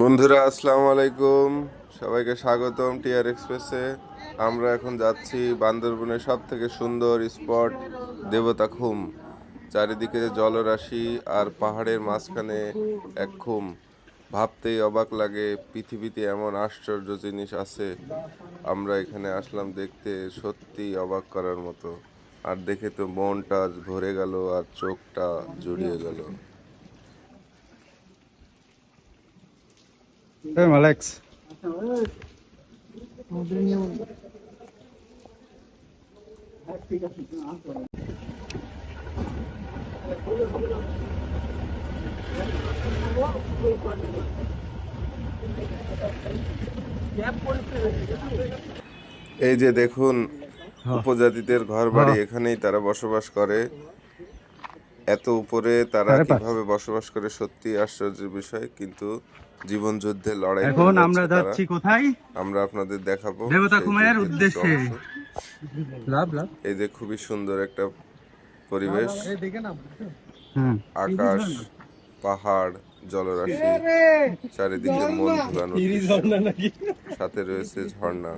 বন্ধুরা, আসসালামু আলাইকুম। সবাইকে স্বাগতম টিআর এক্সপ্রেসে। আমরা এখন যাচ্ছি বান্দরবনের সব থেকে সুন্দর স্পট, দেবতা খুম। চারিদিকে জলরাশি আর পাহাড়ের মাঝখানে এক খুম। ভাবতেই অবাক লাগে পৃথিবীতে এমন আশ্চর্য জিনিস আছে। আমরা এখানে আসলাম দেখতে সত্যি অবাক করার মতো। আর দেখে তো মনটা ভরে গেল আর চোখটা জুড়িয়ে গেল। Hey, Alex. এই যে দেখুন উপজাতিদের ঘর বাড়ি এখানেই তারা বসবাস করে। এত উপরে তারা কীভাবে বসবাস করে সত্যি আশ্চর্যের বিষয় কিন্তু জীবন যুদ্ধে লড়াই এখন আমরা যাচ্ছি কোথায়? আমরা আপনাদের দেখাবো দেবতা কুমারের উদ্দেশ্যে। লাভ লাভ। এই যে খুবই সুন্দর একটা পরিবেশ। হুম আকাশ পাহাড় জলরাশি চারিদিকে মন ভুলানো সাথে রয়েছে ঝর্ণা।